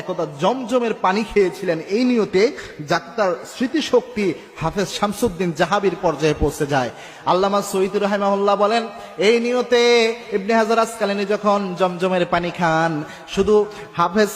একদা জমজমের পানি খেয়েছিলেন। এই নিয়তে যাতে তার স্মৃতিশক্তি হাফেজ শামসুদ্দিন জাহাবির পর্যায়ে পৌঁছে যায়। আল্লামা সৈয়দ রহমাউল্লাহ বলেন, এই নিয়তে ইবনে হাজার আসকালিনী যখন জমজমের পানি খান, শুধু হাফেজ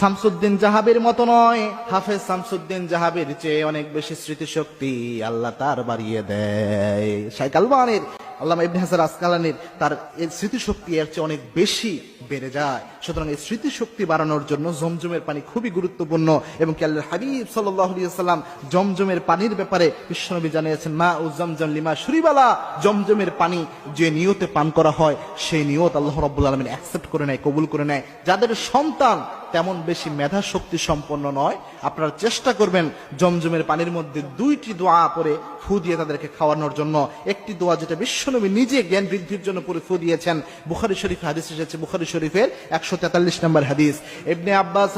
শামসুদ্দিন জাহাবির মতো নয়, হাফেজ শামসুদ্দিন জাহাবির চেয়ে অনেক বেশি স্মৃতিশক্তি আল্লাহ তার বাড়িয়ে দেয়। শাইখ আলবানের আল্লামা ইবনে হাজার আসকালানির তার স্মৃতিশক্তি এর চেয়ে অনেক বেশি বেড়ে যায়। সুতরাং এই স্মৃতিশক্তি বাড়ানোর জন্য জমজমের পানি খুবই গুরুত্বপূর্ণ এবং কি আল্লাহ হাবিব সাল্লাম জমজমের পানির ব্যাপারে বিশ্বনবী জানিয়েছেন, মা ও জমজম লিমা শুরিবালা। জমজমের পানি যে নিয়তে পান করা হয়, সেই নিয়ত আল্লাহ রব্বুল আলমিন অ্যাকসেপ্ট করে নেয়, কবুল করে নেয়। যাদের সন্তান তেমন বেশি মেধা শক্তি সম্পন্ন নয়। আপনারা চেষ্টা করবেন জমজমের পানির মধ্যে দুইটি দোয়া পরে ফু দিয়ে তাদেরকে খাওয়ানোর জন্য। একটি দোয়া যেটা বিশ্বনবী নিজে জ্ঞান বৃদ্ধির জন্য পরে ফু দিয়েছেন। বুখারি শরীফ হাদিস এসেছে, বুখারি শরীফের একশো তেতাল্লিশ নম্বর হাদিস। ইবনে আব্বাস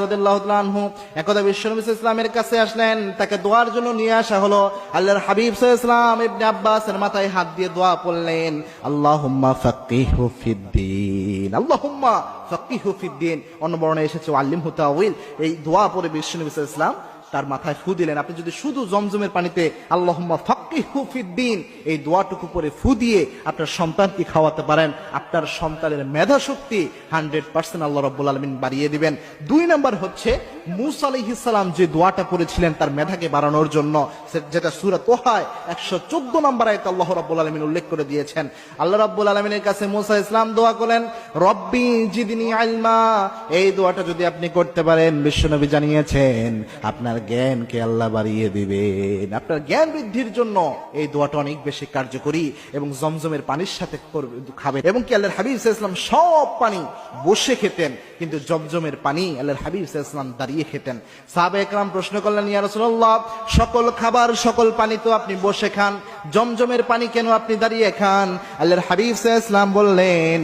আনহু একদা বিশ্বনবী ইসলামের কাছে আসলেন, তাকে দোয়ার জন্য নিয়ে আসা হলো। আল্লাহর হাবিব ইসলাম ইবনে আব্বাসের মাথায় হাত দিয়ে দোয়া পড়লেন, আল্লাহুম্মা ফাক্কিহু ফিদ্দিন আল্লাহুম্মা ফকি ফিদ্দিন। অন্য এসেছে আল্লিম হুতাউইল এই দোয়া পরে বিশ্বনবী ইসলাম তার মাথায় ফু দিলেন। আপনি যদি শুধু জমজমের পানিতে, আল্লাহম্মা ফকি ফিদ্দিন, এই দোয়াটুকু পরে ফু দিয়ে আপনার সন্তানকে খাওয়াতে পারেন। আপনার সন্তানের মেধা শক্তি হান্ড্রেড পার্সেন্ট আল্লাহ রব্বুল আলমিন বাড়িয়ে দিবেন। দুই নাম্বার হচ্ছে মুসা যে দোয়াটা করেছিলেন তার মেধাকে বাড়ানোর জন্য যেটা সুরা তোহায় একশো চোদ্দ নম্বর আয়তে আল্লাহ রব্বুল আলমিন উল্লেখ করে দিয়েছেন। আল্লাহ রব্বুল আলমিনের কাছে মুসা ইসলাম দোয়া করেন রব্বি জিদিনী আলমা এই দোয়াটা যদি আপনি করতে পারেন, বিশ্বনবী জানিয়েছেন, আপনার জ্ঞানকে আল্লাহ বাড়িয়ে দিবেন। আপনার জ্ঞান বৃদ্ধির জন্য এই দোয়াটা অনেক বেশি কার্যকরী এবং জমজমের পানির সাথে খাবেন এবং কি আল্লাহর হাবিব ইসলাম সব পানি বসে খেতেন, কিন্তু জমজমের পানি আল্লাহর হাবিব ইসলাম দাঁড়িয়ে খেতেন। সাহাবে একরাম প্রশ্ন করলেন, ইয়া রাসূলুল্লাহ, সকল খাবার, সকল পানি তো আপনি বসে খান জমজমের পানি কেন আপনি দাঁড়িয়ে খান? আল্লাহর হাবিব ইসলাম বললেন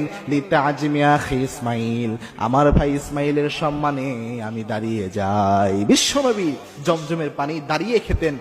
ইসমাইল, আমার ভাই ইসমাইলের সম্মানে আমি দাঁড়িয়ে যাই। বিশ্বনবী জমজমের পানি দাঁড়িয়ে খেতেন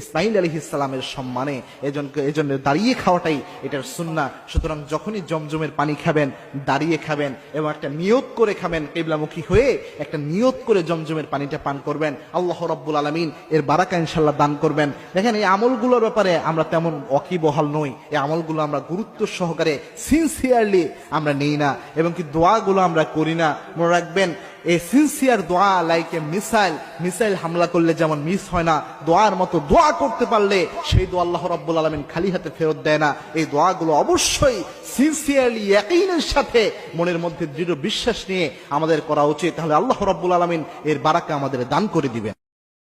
ইসমাইল আলী ইসলামের সম্মানে। এজন্য এজন্য দাঁড়িয়ে খাওয়াটাই এটার সুন্না। সুতরাং যখনই জমজমের পানি খাবেন, দাঁড়িয়ে খাবেন এবং একটা নিয়ত করে খাবেন, কেবলামুখী হয়ে একটা নিয়ত করে জমজমের পানিটা পান করবেন, আল্লাহ রব্বুল আলমিন এর বারাকা ইনশাল্লাহ দান করবেন। দেখেন এই আমলগুলোর ব্যাপারে আমরা তেমন অকিবহাল নই। এই আমলগুলো আমরা গুরুত্ব সহকারে সিনসিয়ারলি আমরা নেই না এবং কি দোয়াগুলো আমরা করি না। মনে রাখবেন, এই সিনসিয়ার দোয়া লাইক এ মিসাইল মিসাইল হামলা করলে যেমন মিস হয় না, দোয়ার মতো দোয়া করতে পারলে সেই দোয়া আল্লাহ রব্বুল আলমিন খালি হাতে ফেরত দেয় না। এই দোয়াগুলো অবশ্যই সিনসিয়ারলি একইনের সাথে মনের মধ্যে দৃঢ় বিশ্বাস নিয়ে আমাদের করা উচিত। তাহলে আল্লাহ রব্বুল আলমিন এর বারাকা আমাদের দান করে দিবেন।